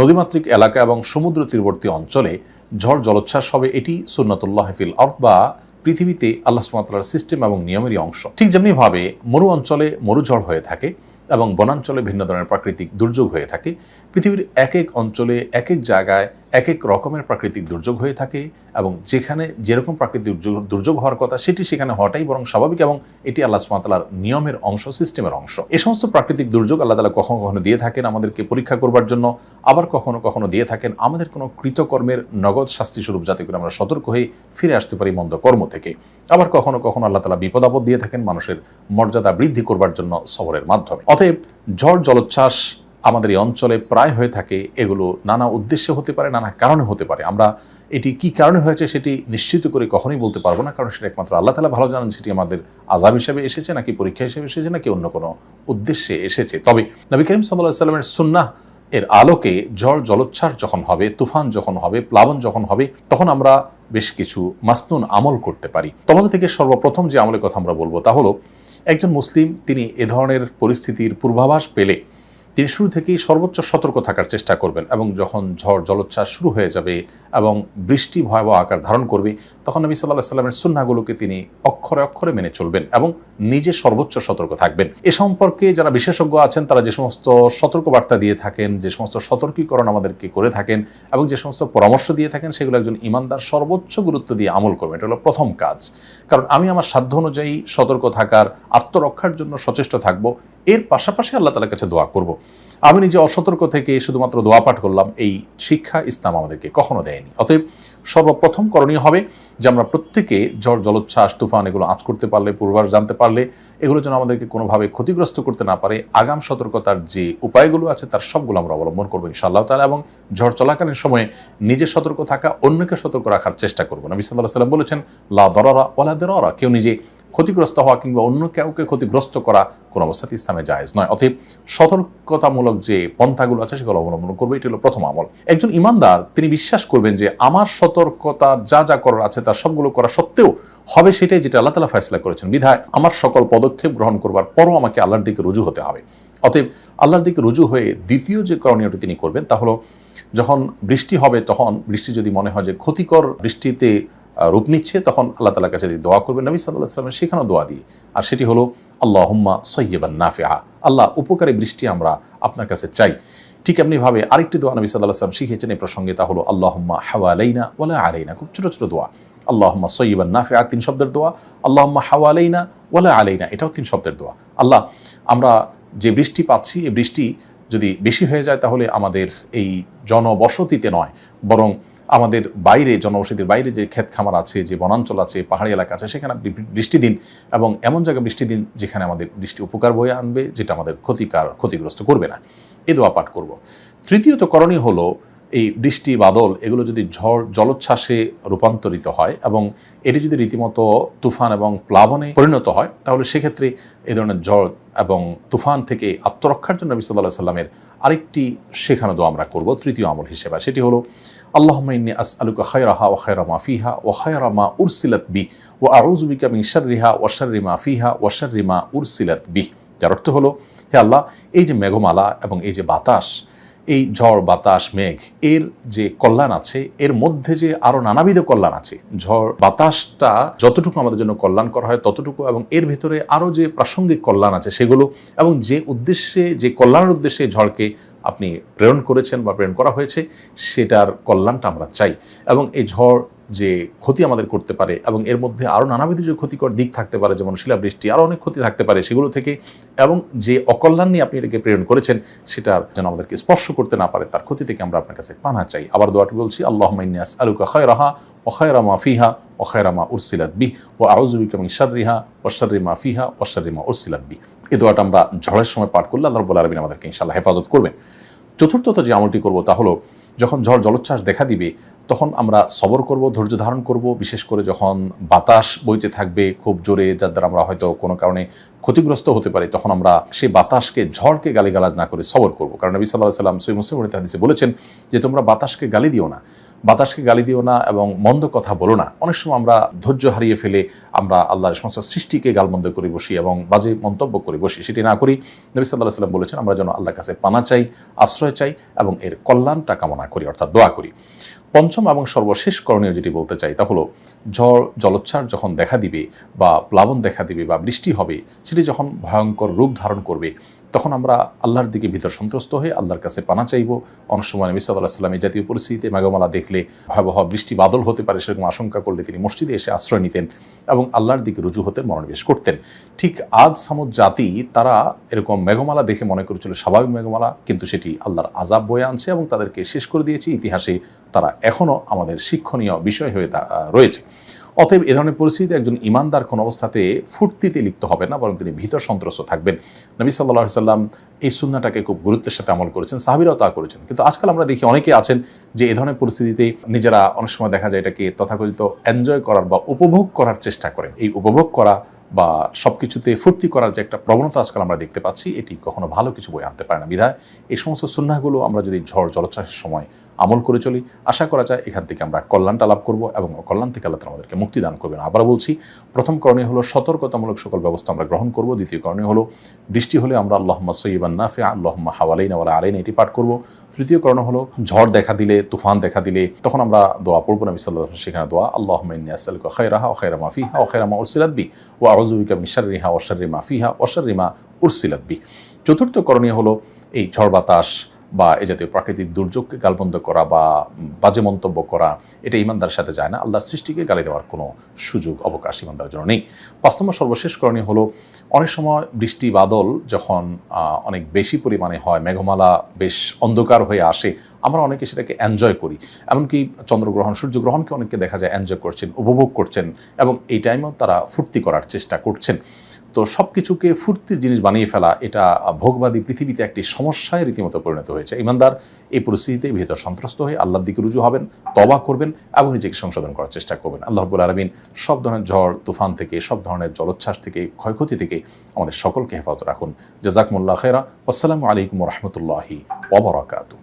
নদীমাতৃক এলাকা এবং সমুদ্র তীরবর্তী অঞ্চলে ঝড়, জলোচ্ছ্বাস হবে এটি সুন্নাতুল্লাহ ফিল অর্থ বা পৃথিবীতে আল্লাহ সুমাতার সিস্টেম এবং নিয়মেরই অংশ। ঠিক যেমনিভাবে মরু অঞ্চলে মরুঝড় হয়ে থাকে এবং বনাঞ্চলে ভিন্ন ধরনের প্রাকৃতিক দুর্যোগ হয়ে থাকে, পৃথিবীর এক এক অঞ্চলে এক এক জায়গায় এক এক রকমের প্রাকৃতিক দুর্যোগ হয়ে থাকে এবং যেখানে যেরকম প্রাকৃতিক দুর্যোগ হওয়ার কথা, সেটি সেখানে হওয়াটাই বরং স্বাভাবিক এবং এটি আল্লাহ সুমাতালার নিয়মের অংশ, সিস্টেমের অংশ। এ সমস্ত প্রাকৃতিক দুর্যোগ আল্লাহ তালা কখনো কখনো দিয়ে থাকেন আমাদেরকে পরীক্ষা করবার জন্য, আবার কখনো কখনো দিয়ে থাকেন আমাদের কোনো কৃতকর্মের নগদ শাস্তি স্বরূপ যাতে করে আমরা সতর্ক হয়ে ফিরে আসতে পারি মন্দ কর্ম থেকে। আবার কখনো কখনো আল্লাহ তালা বিপদ আপদ দিয়ে থাকেন মানুষের মর্যাদা বৃদ্ধি করবার জন্য সবরের মাধ্যমে। অতএব ঝড়, জলোচ্ছ্বাস আমাদের এই অঞ্চলে প্রায় হয়ে থাকে এগুলো নানা উদ্দেশ্যে হতে পারে, নানা কারণে হতে পারে। আমরা এটি কি কারণে হয়েছে সেটি নিশ্চিত করে কখনোই বলতে পারব না, কারণ সেটা একমাত্র আল্লাহ তালা ভালো জানেন, সেটি আমাদের আজাব হিসেবে এসেছে নাকি পরীক্ষা হিসেবে এসেছে নাকি অন্য কোনো উদ্দেশ্যে এসেছে। তবে নবী করিম সাল্লাহ সাল্লামের সুন্নাহ এর আলোকে ঝড়, জলোচ্ছ্বাস যখন হবে, তুফান যখন হবে, প্লাবন যখন হবে, তখন আমরা বেশ কিছু মাসনুন আমল করতে পারি। তোমাদের থেকে সর্বপ্রথম যে আমলের কথা আমরা বলব তা হলো, একজন মুসলিম তিনি এ ধরনের পরিস্থিতির পূর্বাভাস পেলে তিনি শুরু থেকেই সর্বোচ্চ সতর্ক থাকার চেষ্টা করবেন এবং যখন ঝড় জলোচ্ছ্বাস শুরু হয়ে যাবে এবং বৃষ্টি ভয়াবহ আকার ধারণ করবে, তখন নবী সাল্লাহ সাল্লামের সুন্নাগুলোকে তিনি অক্ষরে অক্ষরে মেনে চলবেন এবং নিজে সর্বোচ্চ সতর্ক থাকবেন। এ সম্পর্কে যারা বিশেষজ্ঞ আছেন, তারা যে সমস্ত সতর্ক বার্তা দিয়ে থাকেন, যে সমস্ত সতর্কীকরণ আমাদেরকে করে থাকেন এবং যে সমস্ত পরামর্শ দিয়ে থাকেন, সেগুলো একজন ইমানদার সর্বোচ্চ গুরুত্ব দিয়ে আমল করবেন। এটা হলো প্রথম কাজ। কারণ আমি আমার সাধ্য অনুযায়ী সতর্ক থাকার, আত্মরক্ষার জন্য সচেষ্ট থাকব এর পাশাপাশি আল্লাহ তালার কাছে দোয়া করব। আমি নিজে অসতর্ক থেকে শুধুমাত্র দোয়া পাঠ করলাম, এই শিক্ষা ইসলাম আমাদেরকে কখনো দেয়নি। অতএব সর্বপ্রথম করণীয় হবে যে আমরা প্রত্যেকে ঝড়, জলোচ্ছ্বাস, তুফান এগুলো আঁচ করতে পারলে পূর্বাস জানতে পারলে, এগুলো যেন আমাদেরকে কোনোভাবে ক্ষতিগ্রস্ত করতে না পারে, আগাম সতর্কতার যে উপায়গুলো আছে তার সবগুলো আমরা অবলম্বন করব ইনশাআল্লাহ তালা এবং ঝড় চলাকালীন সময়ে নিজে সতর্ক থাকা, অন্যকে সতর্ক রাখার চেষ্টা করব। নবী সাল্লাহ সাল্লাম বলেছেন, লা দরারা ওলা দেরা কেউ নিজে ক্ষতিগ্রস্ত হওয়া কিংবা অন্য কাউকে ক্ষতিগ্রস্ত করা কোনো অবস্থাতে ইসলামে জায়েজ নয়। অতএব সতর্কতামূলক যে পন্থাগুলো আছে, সেগুলো অবলম্বন করবে, এটি হলো প্রথম আমল। একজন ইমানদার, তিনি বিশ্বাস করবেন যে আমার সতর্কতার যা যা করার আছে তার সবগুলো করা সত্ত্বেও হবে সেটাই যেটা আল্লাহ তালা ফয়সলা করেছেন। বিধায় আমার সকল পদক্ষেপ গ্রহণ করবার পরও আমাকে আল্লাহর দিকে রুজু হতে হবে। অতএব আল্লাহর দিকে রুজু হয়ে দ্বিতীয় যে করণীয়টি তিনি করবেন তা হলো, যখন বৃষ্টি হবে তখন বৃষ্টি যদি মনে হয় যে ক্ষতিকর বৃষ্টিতে রূপ নিচ্ছে, তখন আল্লাহ তালার কাছে যদি দোয়া করবেন। নবী সাল্লাহ সাল্লামের সেখানেও দোয়া দিয়ে। আর সেটি হলো আল্লাহ হুম্মা সৈয়বান নাফেহা আল্লাহ উপকারী বৃষ্টি আমরা আপনার কাছে চাই। ঠিক এমনিভাবে আরেকটি দোয়া নবী সাল্লাহ সাল্লাম শিখিয়েছেন এই প্রসঙ্গে, তা হলো আল্লাহ হুম্মা হাওয়া আলাইনা। খুব ছোটো ছোটো দোয়া। আল্লাহ হুম্মা সৈয়বান নাফেহা তিন শব্দের দোয়া। আল্লাহ হুম্মা হাওয়া আলাইনা ওলা আলাইনা। এটাও তিন শব্দের দোয়া। আল্লাহ, আমরা যে বৃষ্টি পাচ্ছি, এই বৃষ্টি যদি বেশি হয়ে যায়, তাহলে আমাদের এই জনবসতিতে নয়, বরং আমাদের বাইরে, জনবসতির বাইরে যে ক্ষেত খামার আছে, যে বনাঞ্চল আছে, পাহাড়ি এলাকা আছে, সেখানে বৃষ্টি দিন এবং এমন জায়গায় বৃষ্টি দিন যেখানে আমাদের বৃষ্টি উপকার বয়ে আনবে, যেটা আমাদের ক্ষতিকার, ক্ষতিগ্রস্ত করবে না। এ দোয়া পাঠ করব। তৃতীয়ত করণীয় হলো এই বৃষ্টি, বাদল, এগুলো যদি ঝড়, জলোচ্ছ্বাসে রূপান্তরিত হয় এবং এটি যদি রীতিমতো তুফান এবং প্লাবনে পরিণত হয়, তাহলে সেক্ষেত্রে এ ধরনের ঝড় এবং তুফান থেকে আত্মরক্ষার জন্য বিসাল্লাহ সাল্লামের আরেকটি শেখানো দোয়া আমরা করব, তৃতীয় আমল হিসেবে। সেটি হলো আল্লাহ ইন্নি আস আলুকা খায়রাহা ও খায়রামা ফিহা ও খায়রামা উরসিলাত বি ও আউজুবিকা মিন শাররিহা ও শাররিমা ফিহা ও শাররিমা উরসিলাত বি। যার অর্থ হলো, হে আল্লাহ, এই যে মেঘমালা এবং এই যে বাতাস, এই ঝড়, বাতাস, মেঘ, এর যে কল্যাণ আছে, এর মধ্যে যে আরও নানাবিধ কল্যাণ আছে, ঝড়, বাতাসটা যতটুকু আমাদের জন্য কল্যাণ করা হয় ততটুকু এবং এর ভেতরে আরও যে প্রাসঙ্গিক কল্যাণ আছে সেগুলো এবং যে উদ্দেশ্যে, যে কল্যাণের উদ্দেশ্যে ঝড়কে আপনি প্রেরণ করেছেন বা প্রেরণ করা হয়েছে, সেটার কল্যাণটা আমরা চাই। এবং এই ঝড় যে ক্ষতি আমাদের করতে পারে এবং এর মধ্যে আরও নানাবিধ যে ক্ষতিকর দিক থাকতে পারে, যেমন শিলাবৃষ্টি আরও অনেক ক্ষতি থাকতে পারে সেগুলো থেকে এবং যে অকল্যাণ নিয়ে আপনি এটাকে প্রেরণ করেছেন, সেটার যেন আমাদেরকে স্পর্শ করতে না পারে, তার ক্ষতি থেকে আমরা আপনার কাছে পানা চাই। আবার দোয়াটি বলছি আল্লাহ মাইনিয়াস আলুকা খয় রাহা ওখায়রামা ফিহা ওখায়রামা উরসিলাত বি ও আউজুবিকা মিন শাররিহা ওয়াশাররিমা ফিহা ওয়াশাররিমা উরসিলাত বি এই দোয়াটা আমরা ঝড়ের সময় পাঠ করলে আল্লাহ রব্বুল আলমিন আমাদেরকে ইনশাল্লাহ হেফাজত করবেন। চতুর্থত যে আমলটি করব তা হলো, যখন ঝড় জলোচ্ছ্বাস দেখা দিবে, তখন আমরা সবর করব, ধৈর্য ধারণ করব, বিশেষ করে যখন বাতাস বইতে থাকবে খুব জোরে, যার দ্বারা আমরা হয়তো কোনো কারণে ক্ষতিগ্রস্ত হতে পারি, তখন আমরা সেই বাতাসকে, ঝড়কে গালিগালাজ না করে সবর করব। কারণ নবী সাল্লাহ সাল্লাম মুসলিম হাদিসে বলেছেন যে, তোমরা বাতাসকে গালি দিও না। বাতাসকে গালি দিও না এবং মন্দ কথা বলো না। অনেক সময় আমরা ধৈর্য হারিয়ে ফেলে আমরা আল্লাহর সমস্ত সৃষ্টিকে গালমন্দ করে বসি এবং বাজে মন্তব্য করে বসি, সেটি না করি। নবী সাল্লাহ সাল্লাম বলেছেন, আমরা যেন আল্লাহর কাছে পানা চাই, আশ্রয় চাই এবং এর কল্যাণটা কামনা করি, অর্থাৎ দোয়া করি। পঞ্চম এবং সর্বশেষ করণীয় যেটি বলতে চাই তা হলো, ঝড়, জলোচ্ছ্বাস যখন দেখা দিবে বা প্লাবন দেখা দিবে বা বৃষ্টি হবে, সেটি যখন ভয়ঙ্কর রূপ ধারণ করবে, তখন আমরা আল্লাহর দিকে ভিতর সন্ত্রস্ত হয়ে আল্লাহর কাছে পানা চাইব। অনেক সময় নবী সাল্লাহ জাতীয় পরিস্থিতিতে মেঘমালা দেখলে ভয়াবহ বৃষ্টি বাদল হতে পারে সেরকম আশঙ্কা করলে তিনি মসজিদে এসে আশ্রয় নিতেন এবং আল্লাহর দিকে রুজু হতে মনোনিবেশ করতেন। ঠিক আজ সামুদ জাতি তারা এরকম মেঘমালা দেখে মনে করেছিল, স্বাভাবিক মেঘমালা, কিন্তু সেটি আল্লাহর আজাব বয়ে আনছে এবং তাদেরকে শেষ করে দিয়েছে ইতিহাসে তারা এখনও আমাদের শিক্ষণীয় বিষয় হয়ে রয়েছে। অতএব এ ধরনের পরিস্থিতিতে একজন ইমানদার কোন অবস্থাতে ফুর্তিতে লিপ্ত হবে না, বরং তিনি ভীত সন্ত্রস্ত থাকবেন। নবী সাল্লাহ সাল্লাম এই সুন্নাটাকে খুব গুরুত্বের সাথে আমল করেছেন, সাহাবিরাও তা করেছেন। কিন্তু আজকাল আমরা দেখি অনেকে আছেন যে এ ধরনের পরিস্থিতিতে নিজেরা অনেক সময় দেখা যায় এটাকে তথাকথিত এনজয় করার বা উপভোগ করার চেষ্টা করেন। এই উপভোগ করা বা সবকিছুতে ফুর্তি করার যে একটা প্রবণতা আজকাল আমরা দেখতে পাচ্ছি, এটি কখনো ভালো কিছু বই আনতে পারে না। বিধায় এই সমস্ত সুন্নাগুলো আমরা যদি ঝড় জলোচ্ছ্বাসের সময় আমল করে চলি। আশা করা যায় এখান থেকে আমরা কল্যাণটা লাভ করব এবং কল্যাণ থেকে আল্লাহ আমাদেরকে মুক্তি দান করবেন। আবার বলছি, প্রথম করণীয় হলো সতর্কতামূলক সকল ব্যবস্থা আমরা গ্রহণ করব। দ্বিতীয় করণীয় হলো বৃষ্টি হলে আমরা আল্লাহম্মা সৈবান নাফে আল্লাহম্মা হাওয়ালাইন ওয়ালা আলাইন এটি পাঠ করব। তৃতীয় কারণ হলো ঝড় দেখা দিলে, তুফান দেখা দিলে, তখন আমরা দোয়া পড়ব, নবী সাল্লাহ সেখানে দোয়া আল্লাহ ইন্নিয়াসালকা খৈরাহা ও খৈরা মাফিহা ও খৈরা মা উরসিলাত বি ও আউজুবিকা মিশারিহা ওশারি মাফিহা ওশারি মা উরসিলাত বি। চতুর্থ করণীয় হলো এই ঝড় বাতাস বা এ জাতীয় প্রাকৃতিক দুর্যোগকে গালবন্ধ করা বা বাজে মন্তব্য করা, এটা ইমানদারের সাথে যায় না। আল্লাহর সৃষ্টিকে গালি দেওয়ার কোনো সুযোগ, অবকাশ ইমানদারের জন্য নেই। পাঁচ নম্বর সর্বশেষ করণীয় হলো, অনেক সময় বৃষ্টি, বাদল যখন অনেক বেশি পরিমাণে হয়, মেঘমালা বেশ অন্ধকার হয়ে আসে আমরা অনেকে সেটাকে এনজয় করি। এমনকি চন্দ্রগ্রহণ, সূর্যগ্রহণকে অনেকে দেখা যায় এনজয় করছেন, উপভোগ করছেন এবং এই টাইমেও তারা ফুর্তি করার চেষ্টা করছেন। তো সব কিছুকে ফুর্তির জিনিস বানিয়ে ফেলা এটা ভোগবাদী পৃথিবীতে একটি সমস্যায় রীতিমতো পরিণত হয়েছে। ইমানদার এই পরিস্থিতিতে ভিতর সন্ত্রস্ত হয়ে আল্লাহর দিকে রুজু হবেন তবা করবেন এবং নিজেকে সংশোধন করার চেষ্টা করবেন। আল্লাহ রব্বুল আলমিন সব ধরনের ঝড়, তুফান থেকে, সব ধরনের জলোচ্ছ্বাস থেকে, ক্ষয়ক্ষতি থেকে আমাদের সকলকে হেফাজত রাখুন। জাজাকমুল্লাহ খেরা আসসালামু আলাইকুম রহমতুল্লাহি ওবরাকাতু